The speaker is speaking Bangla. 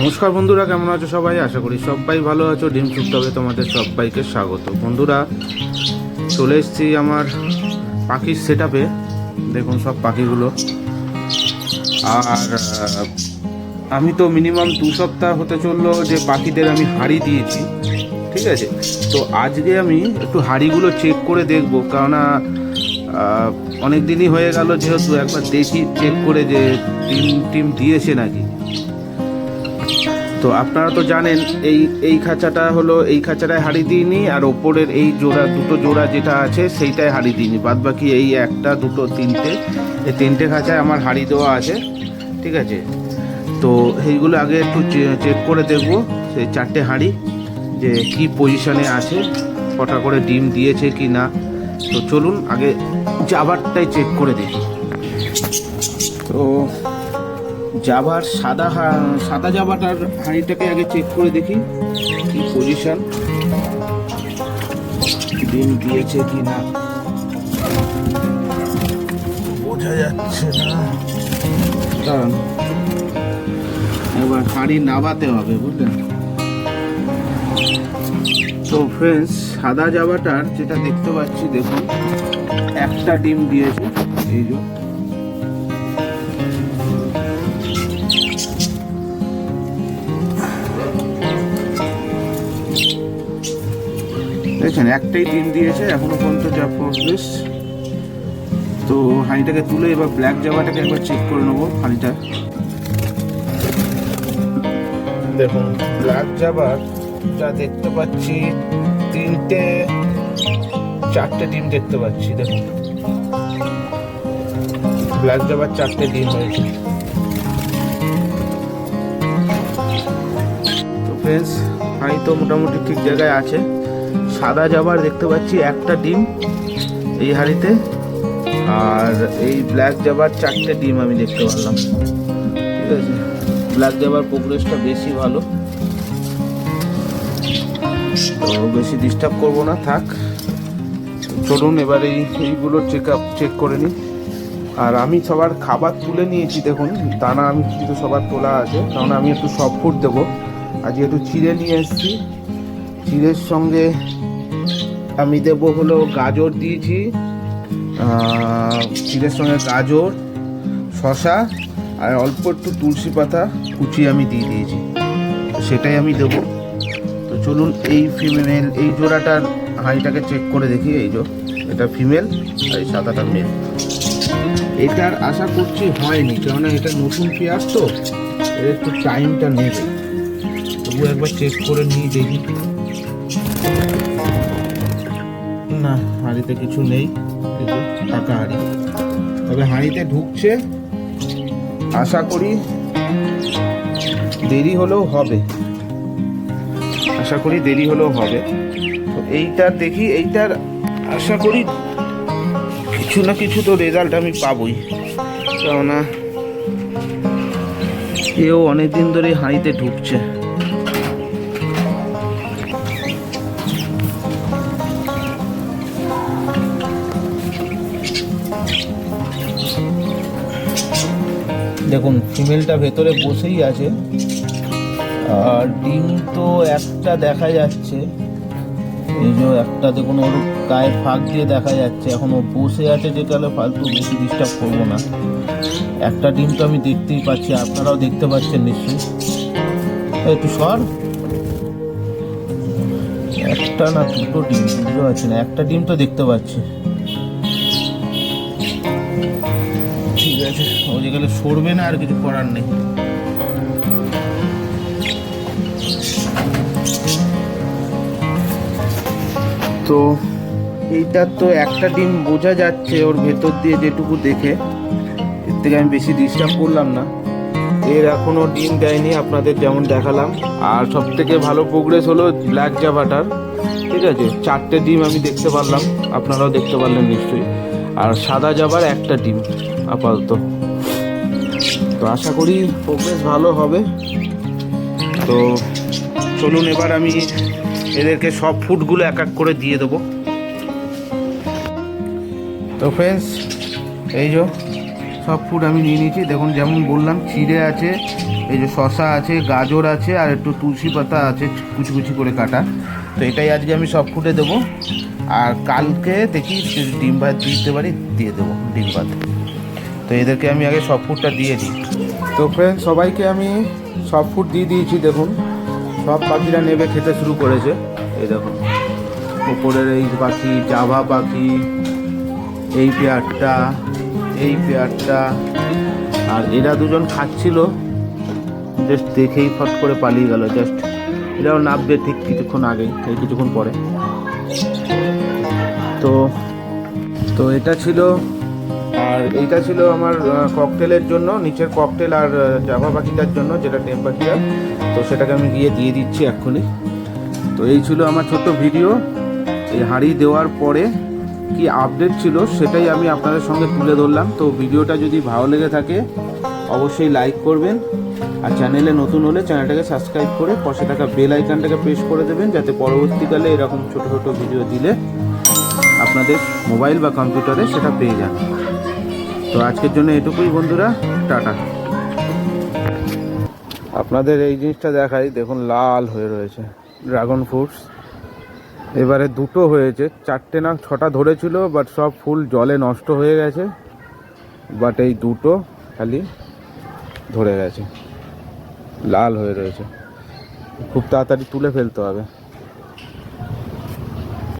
নমস্কার বন্ধুরা, কেমন আছো সবাই? আশা করি সবাই ভালো আছো। ডিম সুপ্তবে তোমাদের সবাইকে স্বাগত। বন্ধুরা, চলে এসেছি আমার পাখির সেট আপে দেখুন সব পাখিগুলো। আর আমি তো মিনিমাম দু সপ্তাহ হতে চলল যে পাখিদের আমি হাড়ি দিয়েছি, ঠিক আছে? তো আজকে আমি একটু হাড়িগুলো চেক করে দেখব। কেননা অনেক দিনই হয়ে গেল যেহেতু একবার দেখি চেক করে যে টিম টিম দিয়েছে নাকি। তো আপনারা তো জানেন, এই এই খাঁচাটা হলো, এই খাঁচাটায় হাড়ি দিইনি, আর ওপরের এই জোড়া, দুটো জোড়া যেটা আছে সেইটাই হাড়ি দিইনি। বাদ বাকি এই একটা, দুটো, তিনটে, এই তিনটে খাঁচায় আমার হাড়ি দেওয়া আছে, ঠিক আছে? তো এইগুলো আগে একটু চেক করে দেখব, সেই চারটে হাঁড়ি, যে কি পজিশনে আছে, কটা করে ডিম দিয়েছে কি না। তো চলুন, আগে জাবারটাই চেক করে দেখি। তো জাবার সাদা হা- সাদা জাবাটার হাঁড়িটাকে আগে চেক করে দেখি কি পজিশন ডিম দিয়েছে কি না। বোঝা যাচ্ছে না। এবার হাঁড়ি নাবাতে হবে বুঝলেন? তো ফ্রেন্ডস সাদা জাবাটার যেটা দেখতে পাচ্ছি দেখুন একটা ডিম দিয়েছে এই যে। দেখছেন একটাই ডিম দিয়েছে এখনও পর্যন্ত যা প্রসেস তো হাঁড়িটাকে তুলে এবার ব্ল্যাক জামাটাকে একবার চেক করে নেব হাঁড়িটা। দেখুন ব্ল্যাক জাবার যা দেখতে পাচ্ছি তিনটে চারটে ডিম দেখতে পাচ্ছি দেখুন। ব্ল্যাক জাবার চারটে ডিম হয়েছে তো ফ্রেন্ডস হাঁড়ি তো মোটামুটি ঠিক জায়গায় আছে। সাদা জাবার দেখতে পাচ্ছি একটা ডিম এই হাড়িতে, আর এই ব্ল্যাক জাবার চারটে ডিম আমি দেখতে পারলাম। ঠিক আছে? ব্ল্যাক জাবার প্রোগ্রেসটা বেশি ভালো। তো বেশি ডিস্টার্ব করব না, থাক। চলুন, এবার এই, এইগুলো চেক আপ চেক করে নিই। আর আমি সবার খাবার তুলে নিয়েছি, দেখুন। দানা আমি কিন্তু সবার তোলা আছে। কারণ আমি একটু সফট ফুড দেবো। আজকে একটু চিড়ে নিয়ে এসেছি চিড়ের সঙ্গে আমি দেবো হলো গাজর দিয়েছি চিড়ের সঙ্গে গাজর শশা আর অল্প একটু তুলসী পাতা কুচি আমি দিয়ে দিয়েছি। সেটাই আমি দেবো। তো চলুন এই ফিমেল এই জোড়াটার হাঁড়িটাকে চেক করে দেখি। এই যে, এটা ফিমেল আর এই সাদাটা মেল এটার আশা করছি হয়নি, কেননা এটা নতুন পেঁয়াজ তো, এর একটু টাইমটা নেবে। তবু একবার চেক করে নিই দেখি। হাঁড়িতে কিছু নেই টাকা হাঁড়ি। তবে হাঁড়িতে ঢুকছে, আশা করি দেরি হলেও হবে। আশা করি দেরি হলেও হবে। তো এইটার দেখি, এইটার আশা করি কিছু না কিছু তো রেজাল্ট আমি পাবই। কেননা এও অনেক দিন ধরে হাঁড়িতে ঢুকছে। দেখুন, ফিমেলটা ভেতরে বসেই আছে। আর ডিম তো একটা দেখা যাচ্ছে। এই যে একটা দেখুন, ওর গায়ে ফাঁক দিয়ে দেখা যাচ্ছে। এখন ও বসে আছে যেটা হলে ফালতু বেশি ডিস্টার্ব করব না। একটা ডিম তো আমি দেখতেই পাচ্ছি, আপনারাও দেখতে পাচ্ছেন নিশ্চয়ই। একটু সর। একটা না দুটো ডিম, বুঝতে পারছি না, একটা ডিম তো দেখতে পাচ্ছি। ঠিক আছে। ও যেগুলো সরবে না, আর কিছু করার নেই। তো এইটার তো একটা ডিম বোঝা যাচ্ছে ওর ভেতর দিয়ে যেটুকু দেখে। এর থেকে আমি বেশি ডিস্টার্ব করলাম না। এর এখনও ডিম দেয়নি আপনাদের যেমন দেখালাম। আর সব থেকে ভালো প্রোগ্রেস হলো ব্ল্যাক জাভাটার ঠিক আছে? চারটে ডিম আমি দেখতে পারলাম। আপনারাও দেখতে পারলেন নিশ্চয়ই। আর সাদা জাবার একটা ডিম। আপাতত। তো আশা করি প্রোগ্রেস ভালো হবে। তো চলুন, এবার আমি এদেরকে সব ফুডগুলো এক এক করে দিয়ে দেবো। তো ফ্রেন্ডস এই যে সব ফুড আমি নিয়ে নিয়েছি। দেখুন, যেমন বললাম, চিড়ে আছে, এই যে শশা আছে, গাজর আছে, আর একটু তুলসী পাতা আছে, কুচি কুচি করে কাটা। তো এটাই আজকে আমি সব ফুডে দেবো। আর কালকে দেখি, ডিম ভাত দিতে পারি, দিয়ে দেবো, ডিম ভাত। তো এদেরকে আমি আগে সব ফুডটা দিয়ে দিই। তো ফ্রেন্ড সবাইকে আমি সব ফুড দিয়ে দিয়েছি, দেখুন। সব পাখিরা নেবে, খেতে শুরু করেছে। এই দেখুন, উপরের এই পাখি, জাভা পাখি, এই পেয়ারটা এই পেয়ারটা, আর এরা দুজন খাচ্ছিল। জাস্ট দেখেই ফট করে পালিয়ে গেল জাস্ট এরাও নামবে ঠিক কিছুক্ষণ আগে, এই কিছুক্ষণ পরে। তো তো এটা ছিল আর এইটা ছিল আমার ককটেলের জন্য, নিচের ককটেল আর জাভা পাখিটার জন্য, যেটা টেম পাখিটা তো সেটাকে আমি গিয়ে দিয়ে দিচ্ছি এক্ষুনি। তো এই ছিল আমার ছোট্ট ভিডিও। এই হাঁড়ি দেওয়ার পরে কি আপডেট ছিল, সেটাই আমি আপনাদের সঙ্গে তুলে ধরলাম। তো ভিডিওটা যদি ভালো লেগে থাকে, অবশ্যই লাইক করবেন। আর চ্যানেলে নতুন হলে চ্যানেলটাকে সাবস্ক্রাইব করে পাশে থাকা বেল আইকনটাকে প্রেস করে দেবেন, যাতে পরবর্তীকালে এরকম ছোট ছোট ভিডিও দিলে আপনাদের মোবাইল বা কম্পিউটারে সেটা পেয়ে যান। তো আজকের জন্য এটুকুই বন্ধুরা, টাটা। আপনাদের এই জিনিসটা দেখাই, দেখুন লাল হয়ে রয়েছে ড্রাগন ফ্রুটস। এবারে দুটো হয়েছে, চারটে না ছটা ধরেছিল বাট সব ফুল জলে নষ্ট হয়ে গেছে। বাট এই দুটো খালি ধরে গেছে, লাল হয়ে রয়েছে। খুব তাড়াতাড়ি তুলে ফেলতে হবে।